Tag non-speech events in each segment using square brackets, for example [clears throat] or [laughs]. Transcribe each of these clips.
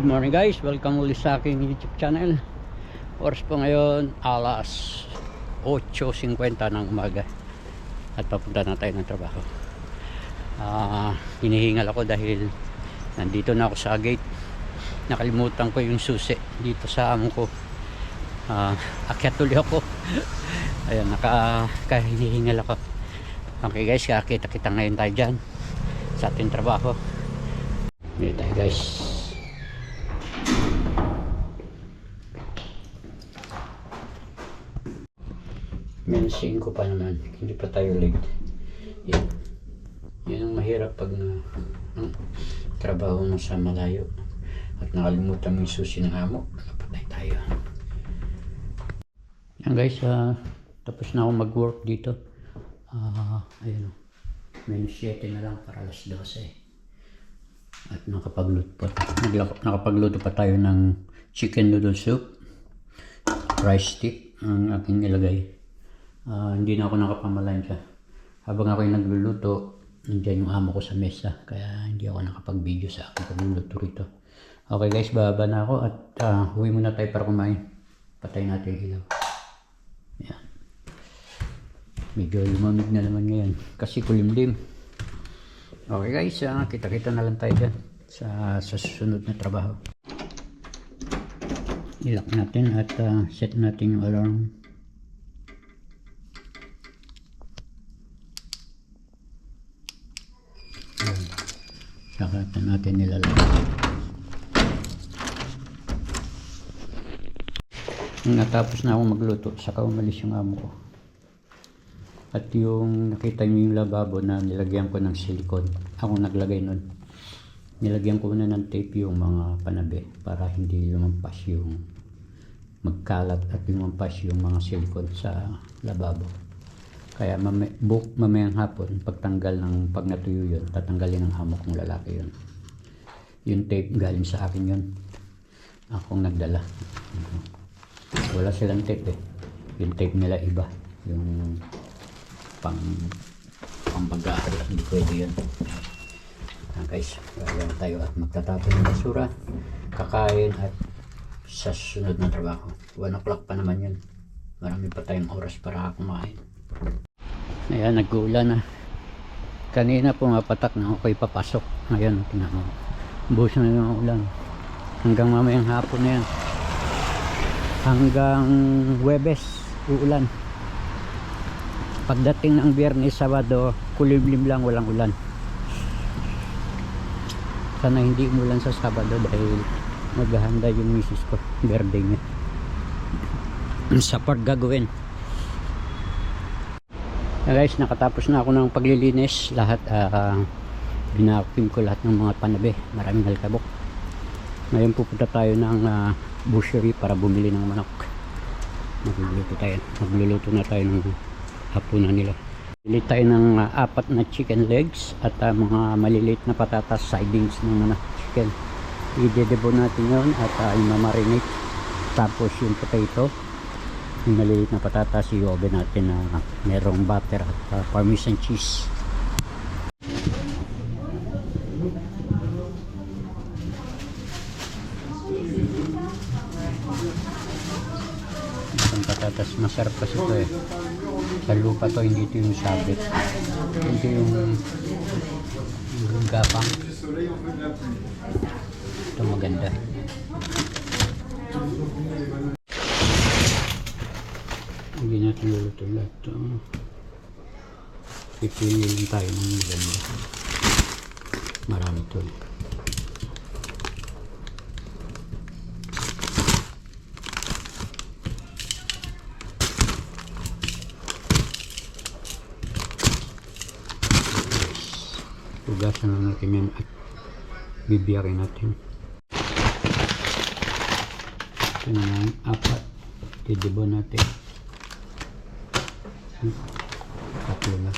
Good morning guys, welcome ulit sa aking YouTube channel. Oras po ngayon, alas 8.50 ng umaga. At papunta na tayo ng trabaho. Ah, Hinihingal ako dahil nandito na ako sa gate. Nakalimutan ko yung susi dito sa amo ko. Ah, Akyat tuloy ako. [laughs] Ayan, naka, hinihingal ako. Okay guys, kakita kita ngayon tayo dyan Sa ating trabaho. Dito tayo guys Mensin ko pa naman. Hindi pa tayo late. Yan. Yan ang mahirap pag na, ang trabaho mo sa malayo. At nakalimutan mo yung susi ng amo. Napatay tayo. Yan guys, ah, tapos na ako mag-work dito. Ah, ayun o. Minus 7 na lang para alas 12. At nakapagluto pa. Nakapagluto pa tayo ng chicken noodle soup. Rice stick ang aking nilagay. Ah, hindi na ako nakapamalan siya. Habang ako yung nagluluto, nandiyan yung amo ko sa mesa. Kaya hindi ako nakapag-video sa aking pagluluto rito. Okay guys, bababa na ako at ah, huwi muna tayo para kumain. Patay natin yung ilaw. Yan. Medyo lumamig na naman ngayon. Kasi kulimlim. Okay guys, ah, kita-kita na lang tayo dyan sa, sa susunod na trabaho. Ilak natin at ah, set natin yung alarm. Saka natin nilalagay. Natapos na ako magluto, saka umalis yung amo ko. At yung nakita niyo yung lababo na nilagyan ko ng silicone, ako naglagay nun. Nilagyan ko na ng tape yung mga panabe para hindi lumampas yung magkalat at lumampas yung mga silicone sa lababo. Kaya mamay, buk, mamayang hapon, pagtanggal ng pag natuyo yun, tatanggalin ng amo kong lalaki yun. Yung tape galing sa akin yun. Akong nagdala. Wala silang tape eh. Yung tape nila iba. Yung pang pambagaan. Hindi pwede yun. Ah, guys, gagawin tayo at magtatapon ng basura, kakain at sa susunod na trabaho. 1 o'clock pa naman yun. Marami pa tayong oras para kumain. Ayan, nag-uulan na. Kanina pumapatak na ako'y papasok. Ngayon, tingnan mo. Buhos na yung ulan. Hanggang mamayang hapon na yan. Hanggang Webes, uulan. Pagdating ng Biyernes, Sabado, kulimlim lang, walang ulan. Sana hindi umulan sa Sabado dahil maghahanda yung misis ko. Birthday niya. [clears throat] Sa part gagawin. Yeah, guys, nakatapos na ako ng paglilinis. Lahat, uh, binakim ko lahat ng mga panabe. Maraming halkabok. Ngayon pupunta tayo ng uh, butchery para bumili ng manok. Magluluto tayo. Magluluto na tayo ng hapunan nila. Bili tayo ng uh, apat na chicken legs at uh, mga maliliit na patatas sidings ng mga chicken. I-debo natin yun at uh, i-marinate. Tapos yung potato yung maliliit na patatas i-oven natin na merong butter at uh, parmesan cheese. Itong patatas masarap kasi ito eh. Sa lupa to hindi ito yung sabit. Hindi yung, yung gapang. Ito maganda luluto lahat ito pipili tayo ng maganda marami to eh. Lang natin yan at bibiyakin natin. Ito naman, apat. Didibo natin. ขับเป็นนะ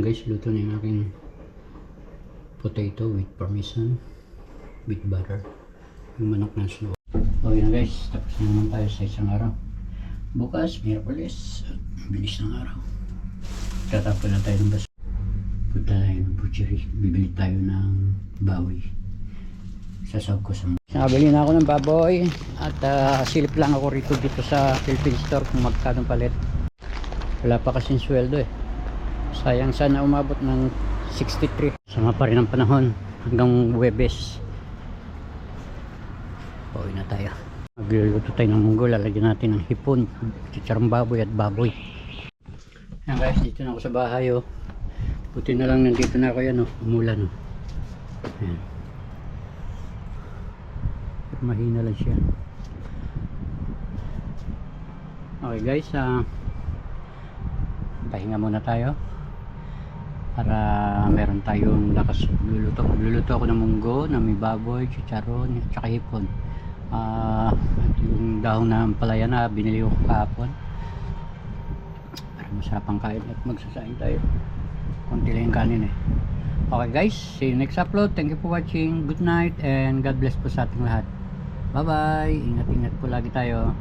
Yan guys, luto na yung aking potato with parmesan with butter. Yung manok na slow. So yan guys, tapos na naman tayo sa isang araw. Bukas, Mirapolis. Bilis ng araw. Tatapon na tayo ng bas. Punta tayo ng butchery. Bibili tayo ng bawi. Sasawag ko sa Nakabili na ako ng baboy at ah, silip lang ako rito dito sa Philippine Store kung magkano palit. Wala pa kasing sweldo eh. Sayang sana umabot ng 63. Sama pa rin ang panahon hanggang Webes. Pauwi na tayo. Magluluto tayo ng munggo. Lalagyan natin ng hipon, chicharong baboy at baboy. Yan guys, dito na ako sa bahay oh. Buti na lang nandito na ako yan oh. Umulan oh. Mahina lang siya. Okay guys, ah pahinga muna tayo para meron tayong lakas luluto. Magluluto ako ng munggo na may baboy, chicharon, at saka hipon. Ah, at yung dahon na palaya na binili ko kahapon. Para masarap ang kain at magsasain tayo. Konti lang yung kanin eh. Okay guys, see you next upload. Thank you for watching. Good night and God bless po sa ating lahat. Bye bye. Ingat-ingat po lagi tayo.